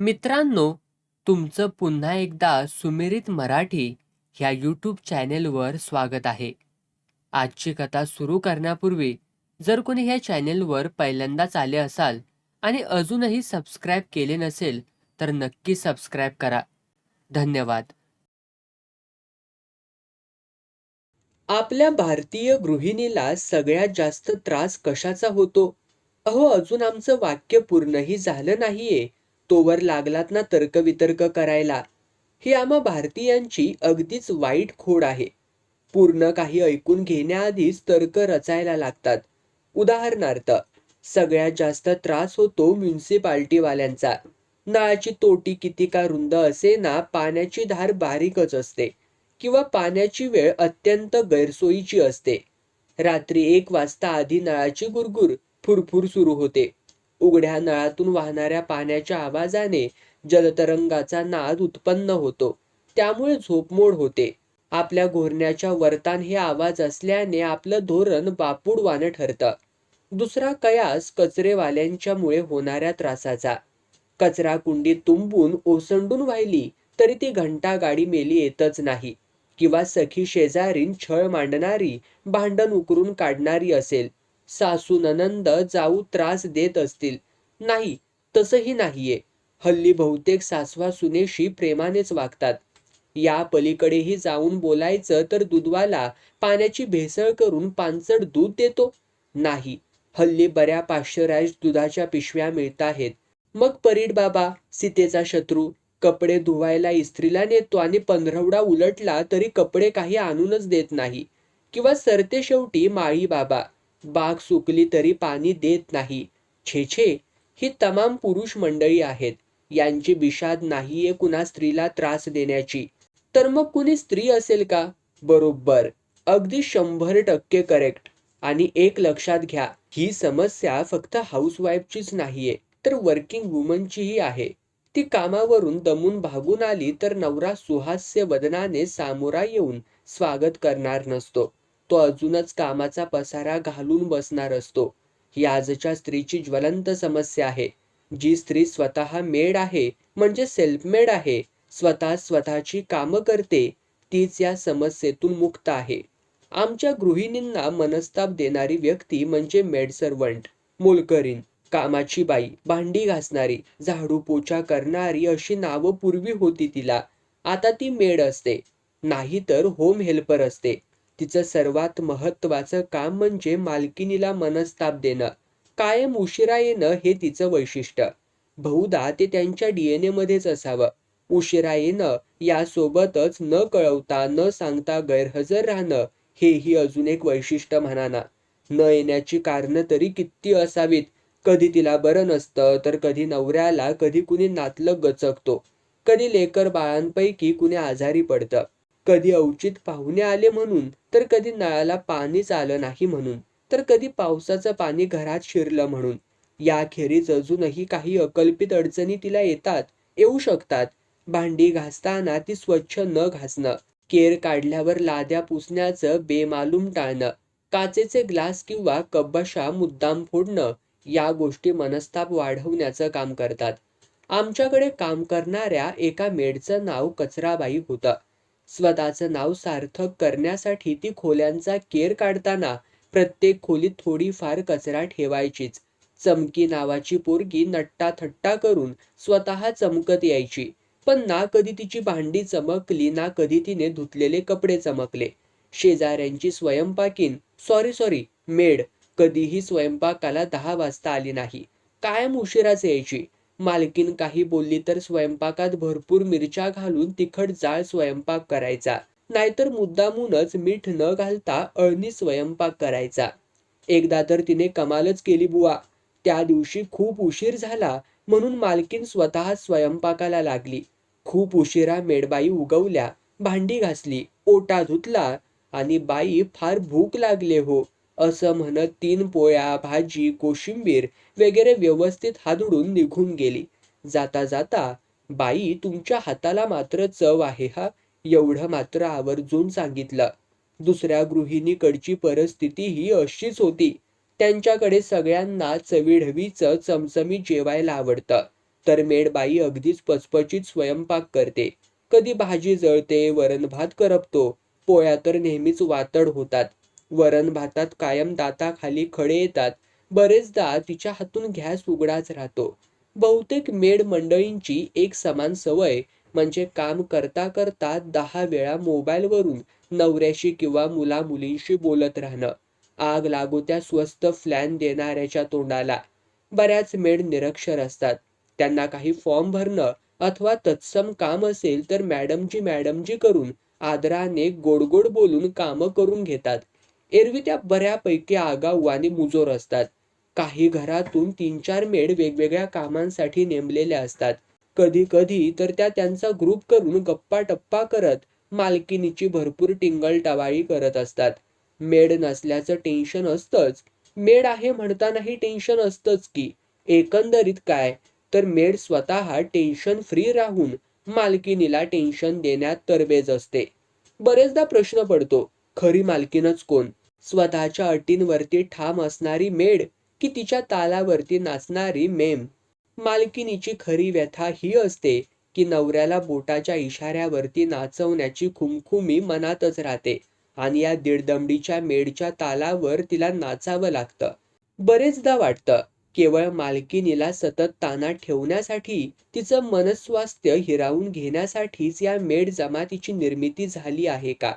मित्रांनो तुमचं पुन्हा एकदा सुमिरित मराठी ह्या यूट्यूब चॅनेलवर स्वागत आहे. आजची कथा सुरू करण्यापूर्वी जर कोणी ह्या चॅनेलवर पहिल्यांदाच आले असाल आणि अजूनही सबस्क्राईब केले नसेल तर नक्की सबस्क्राईब करा. धन्यवाद. आपल्या भारतीय गृहिणीला सगळ्यात जास्त त्रास कशाचा होतो? अहो अजून आमचं वाक्य पूर्णही झालं नाहीये. तोवर लागलात ना तर्कवितर्क करायला. ही आम्हा भारतीयांची अगदीच वाईट खोड आहे. पूर्ण काही ऐकून घेण्याआधीच तर्क रचायला लागतात. उदाहरणार्थ सगळ्यात जास्त त्रास होतो म्युन्सिपाल्टीवाल्यांचा. नळाची तोटी किती का रुंद असे ना पाण्याची धार बारीकच असते किंवा पाण्याची वेळ अत्यंत गैरसोयीची असते. रात्री एक वाजता आधी नळाची गुरगुर फुरफुर सुरू होते. उघड्या नळातून वाहणाऱ्या पाण्याच्या आवाजाने जलतरंगाचा नाद उत्पन्न होतो. त्यामुळे झोपमोड होते. आपल्या घोरण्याच्या वर्तान हे आवाज असल्याने आपलं धोरण बापूडवानं ठरतं. दुसरा कयास कचरेवाल्यांच्यामुळे होणाऱ्या त्रासाचा. कचरा कुंडी तुंबून ओसंडून वाहिली तरी ती घंटा गाडी मेली येतच नाही. किंवा सखी शेजारीन छळ मांडणारी भांडण उकरून काढणारी असेल. सासू ननंद जाऊ त्रास देत असतील. नाही तसंही नाहीये. हल्ली बहुतेक सासवा सुनेशी प्रेमानेच वागतात. या पलीकडेही जाऊन बोलायचं तर दुधवाला पाण्याची भेसळ करून पानसट दूध देतो. नाही हल्ली बऱ्या पाश्चराइज दुधाच्या पिशव्या मिळत आहेत मग परीड बाबा सीतेचा शत्रू कपडे धुवायला इस्त्रीला नेतो आणि पंधरवडा उलटला तरी कपडे काही आणूनच देत नाही. किंवा सरते शेवटी माळी बाबा. बाग सुकली तरी पाणी देत नाही. छे छे ही तमाम पुरुष मंडळी आहेत. यांची बिषाद नाहीये कुणा स्त्रीला त्रास देण्याची. तर मग कुणी स्त्री असेल का? बरोबर. अगदी शंभर टक्के करेक्ट आणि एक लक्षात घ्या ही समस्या फक्त हाऊसवाईफचीच नाहीये तर वर्किंग वुमनचीही आहे. ती कामावरून दमून भागून आली तर नवरा सुहास्य वदनाने सामोरा येऊन स्वागत करणार नसतो. तो अजूनच कामाचा पसारा घालून बसणार असतो. ही आजच्या स्त्रीची ज्वलंत समस्या आहे. जी स्त्री स्वतः मेड आहे म्हणजे सेल्फ मेड आहे. स्वतः स्वतःची कामं करते तीच या समस्येतून मुक्त आहे. आमच्या गृहिणींना मनस्ताप देणारी व्यक्ती म्हणजे मेड सर्वंट कामाची बाई भांडी घासणारी झाडू पोछा करणारी अशी नावं पूर्वी होती तिला. आता ती मेड असते. नाही तर होम हेल्पर असते. तिचं सर्वात महत्वाचं काम म्हणजे मालकिनीला मनस्ताप देणं. कायम उशिरा येणं हे तिचं वैशिष्ट्य. बहुधा ते त्यांच्या डीएनए मध्येच असावं. उशिरा येणं यासोबतच न कळवता न सांगता गैरहजर राहणं हेही अजून एक वैशिष्ट्य म्हणाना. न येण्याची कारणं तरी किती असावीत? कधी तिला बरं नसतं तर कधी नवऱ्याला कधी कुणी नातलं गचकतो. कधी लेकर बाळांपैकी कुणी आजारी पडतं. कधी अवचित पाहुणे आले म्हणून तर कधी नळाला पाणीच आलं नाही म्हणून तर कधी पावसाचं पाणी घरात शिरलं म्हणून. याखेरीज अजूनही काही अकल्पित अडचणी तिला येतात येऊ शकतात. भांडी घासताना ती स्वच्छ न घासणं केर काढल्यावर लाद्या पुसण्याचं बेमालूम टाळणं काचेचे ग्लास किंवा कब्बशा मुद्दाम फोडणं या गोष्टी मनस्ताप वाढवण्याचं काम करतात. आमच्याकडे काम करणाऱ्या एका मेडचं नाव कचराबाई होतं. स्वतःचं नाव सार्थक करण्यासाठी ती खोल्यांचा केर काढताना प्रत्येक खोलीत थोडीफार कचरा ठेवायचीच. चमकी नावाची पोरगी नट्टा थट्टा करून स्वतः चमकत यायची. पण ना कधी तिची भांडी चमकली ना कधी तिने धुतलेले कपडे चमकले. शेजाऱ्यांची स्वयंपाकीन सॉरी सॉरी मेड. कधीही स्वयंपाकाला दहा वाजता आली नाही. कायम उशिराच यायची. मालकीन काही बोलली तर स्वयंपाकात भरपूर मिरच्या घालून तिखट जाळ स्वयंपाक करायचा. नाहीतर मुद्दामूनच मीठ न घालता अळणी स्वयंपाक करायचा. एकदा तर तिने कमालच केली बुवा. त्या दिवशी खूप उशीर झाला म्हणून मालकीन स्वतः स्वयंपाकाला लागली. खूप उशिरा मेडबाई उगवल्या भांडी घासली ओटा धुतला आणि बाई फार भूक लागले हो. असं म्हणत तीन पोळ्या भाजी कोशिंबीर वगैरे व्यवस्थित हादडून निघून गेली. जाता जाता बाई तुमच्या हाताला मात्र चव आहे हा? एवढं मात्र आवर्जून सांगितलं. दुसऱ्या गृहिणीकडची परिस्थिती ही अशीच होती. त्यांच्याकडे सगळ्यांना चवीढवीचं चमचमी जेवायला आवडतं. तर मेडबाई अगदीच पचपचीत स्वयंपाक करते. कधी भाजी जळते वरण भात करपतो. पोळ्या तर नेहमीच वातड होतात. वरण भातात कायम दाताखाली खडे येतात. बरेचदा तिच्या हातून घ्यास उघडाच राहतो. बहुतेक मेड मंडळींची एक समान सवय म्हणजे काम करता करता दहा वेळा मोबाईलवरून नवऱ्याशी किंवा मुला मुलींशी बोलत राहणं. आग लागू त्या स्वस्त फ्लॅन देणाऱ्याच्या तोंडाला. बऱ्याच मेड निरक्षर असतात. त्यांना काही फॉर्म भरणं अथवा तत्सम काम असेल तर मॅडमजी मॅडमजी करून आदराने गोडगोड बोलून कामं करून घेतात. एरवी त्या बऱ्यापैकी आगाऊ आणि मुजोर असतात. काही घरातून तीन चार मेड वेगवेगळ्या कामांसाठी नेमलेल्या असतात. कधी कधी तर त्या त्यांचा ग्रुप करून गप्पा टप्पा करत मालकिनीची भरपूर टिंगल टवाळी करत असतात. मेड नसल्याचं टेन्शन असतंच. मेड आहे म्हणतानाही टेन्शन असतंच की एकंदरीत काय? तर मेड स्वतः टेन्शन फ्री राहून मालकिनीला टेन्शन देण्यात तरबेज असते. बरेचदा प्रश्न पडतो खरी मालकीनच कोण? स्वतःच्या अटींवरती ठाम असणारी मेड की तिच्या तालावरती नाचणारी मेम? मालकिनीची खरी व्यथा ही असते की नवऱ्याला बोटाच्या इशाऱ्यावरती नाचवण्याची खुमखुमी मनातच राहते आणि या दीडदमडीच्या मेडच्या तालावर तिला नाचावं लागतं. बरेचदा वाटतं केवळ मालकिनीला सतत ताना ठेवण्यासाठी तिचं मनस्वास्थ्य हिरावून घेण्यासाठीच या मेड जमातीची निर्मिती झाली आहे का?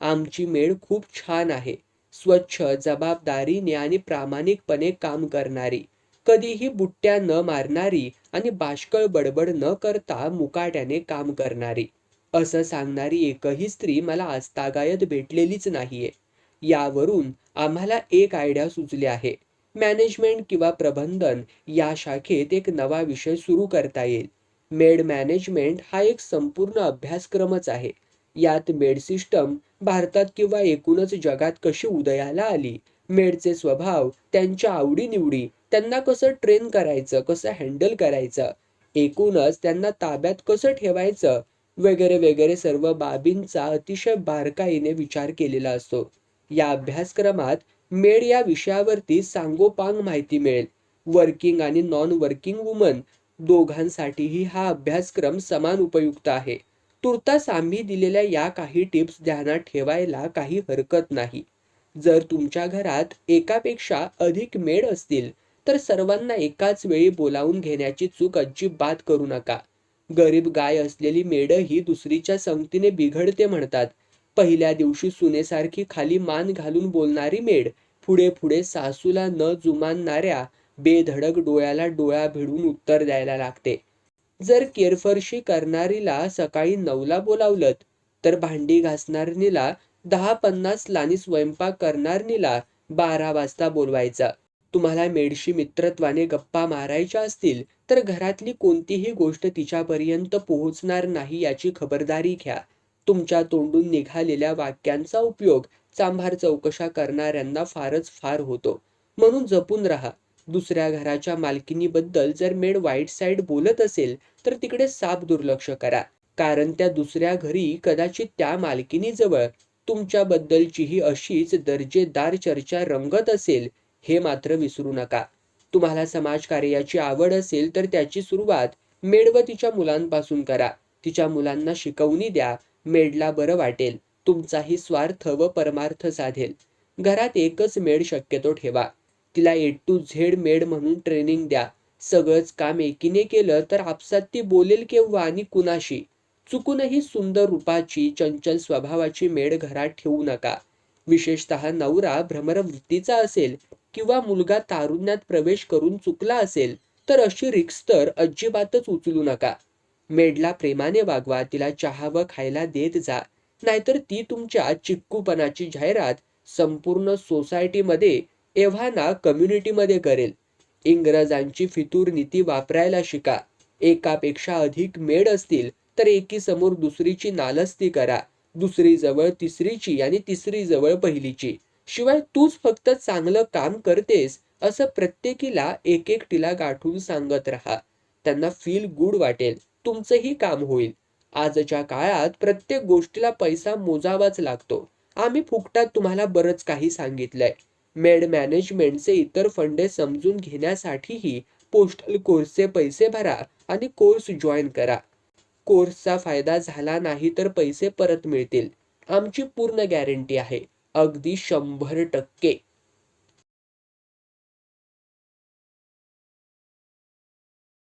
आमची मेड खूप छान आहे. स्वच्छ जबाबदारीने आणि प्रामाणिकपणे काम करणारी. कधीही बुट्ट्या न मारणारी आणि बाष्कळ बडबड न करता मुकाट्याने काम करणारी. असं सांगणारी एकही स्त्री मला आजतागायत भेटलेलीच नाहीये. यावरून आम्हाला एक आयडिया सुचली आहे. मॅनेजमेंट किंवा प्रबंधन या शाखेत एक नवा विषय सुरू करता येईल. मेड मॅनेजमेंट हा एक संपूर्ण अभ्यासक्रमच आहे. यात मेड सिस्टम भारतात किंवा एकूणच जगात कशी उदयाला आली? मेडचे स्वभाव त्यांच्या आवडीनिवडी त्यांना कसं ट्रेन करायचं कसं हँडल करायचं? एकूणच त्यांना ताब्यात कसं ठेवायचं? वगैरे वगैरे सर्व बाबींचा अतिशय बारकाईने विचार केलेला असतो. या अभ्यासक्रमात मेड या विषयावरती सांगोपांग माहिती मिळेल. वर्किंग आणि नॉन वर्किंग वुमन दोघांसाठीही हा अभ्यासक्रम समान उपयुक्त आहे. तुर्तास आम्ही दिलेल्या या काही टिप्स ध्यानात ठेवायला काही हरकत नाही. जर तुमच्या घरात एकापेक्षा अधिक मेड असतील तर सर्वांना एकाच वेळी बोलावून घेण्याची चूक अजिबात करू नका. गरीब गाय असलेली मेडही दुसरीच्या संगतीने बिघडते म्हणतात. पहिल्या दिवशी सुनेसारखी खाली मान घालून बोलणारी मेड पुढे पुढे सासूला न जुमानणाऱ्या बेधडक डोळ्याला डोळा भिडून उत्तर द्यायला लागते. जर केरफरशी करणारीला सकाळी नऊला बोलावलं तर भांडी घासणारणीला दहा पन्नास लानी स्वयंपाक करणारणीला बारा वाजता बोलवायचा. तुम्हाला मेडशी मित्रत्वाने गप्पा मारायच्या असतील तर घरातली कोणतीही गोष्ट तिच्यापर्यंत पोहोचणार नाही याची खबरदारी घ्या. तुमच्या तोंडून निघालेल्या वाक्यांचा उपयोग चांभार चौकशा करणाऱ्यांना फारच फार होतो. म्हणून जपून राहा. दुसऱ्या घराच्या मालकिनीबद्दल जर मेड वाईट साईड बोलत असेल तर तिकडे साफ दुर्लक्ष करा. कारण त्या दुसऱ्या घरी कदाचित त्या मालकिनीजवळ तुमच्याबद्दलचीही अशीच दर्जेदार चर्चा रंगत असेल हे मात्र विसरू नका. तुम्हाला समाजकार्याची आवड असेल तर त्याची सुरुवात मेड व तिच्या मुलांपासून करा. तिच्या मुलांना शिकवणी द्या. मेडला बरं वाटेल. तुमचाही स्वार्थ व परमार्थ साधेल. घरात एकच मेड शक्यतो ठेवा. तिला ए टू झेड मेड म्हणून ट्रेनिंग द्या. सगळंच काम एकीने केलं तर आपसात ती बोलेल केव्हा आणि कुणाशी? चुकूनही सुंदर रूपाची चंचल स्वभावाची मेड घरात ठेवू नका. विशेषतः नवरा भ्रमरवृत्तीचा असेल किंवा मुलगा तारुण्यात प्रवेश करून चुकला असेल तर अशी रिक्स तर अजिबातच उचलू नका. मेडला प्रेमाने वागवा तिला चहा व खायला देत जा. नाहीतर ती तुमच्या चिक्कूपणाची जाहिरात संपूर्ण सोसायटीमध्ये एव्हाना कम्युनिटीमध्ये करेल. इंग्रजांची फितूर नीती वापरायला शिका. एकापेक्षा अधिक मेड असतील तर एकी समोर दुसरीची नालस्ती करा. दुसरी जवळ तिसरीची आणि तिसरी जवळ पहिलीची. शिवाय तूच फक्त चांगलं काम करतेस असं प्रत्येकीला एक एकटीला गाठून सांगत राहा. त्यांना फील गुड वाटेल. तुमचंही काम होईल. आजच्या काळात प्रत्येक गोष्टीला पैसा मोजावाच लागतो. आम्ही फुकटात तुम्हाला बरंच काही सांगितलंय. मेड मॅनेजमेंटचे इतर फंडे समजून घेण्यासाठीही पोस्टल कोर्सचे पैसे भरा आणि कोर्स जॉईन करा. कोर्सचा फायदा झाला नाही तर पैसे परत मिळतील. आमची पूर्ण गॅरंटी आहे. अगदी शंभर टक्के.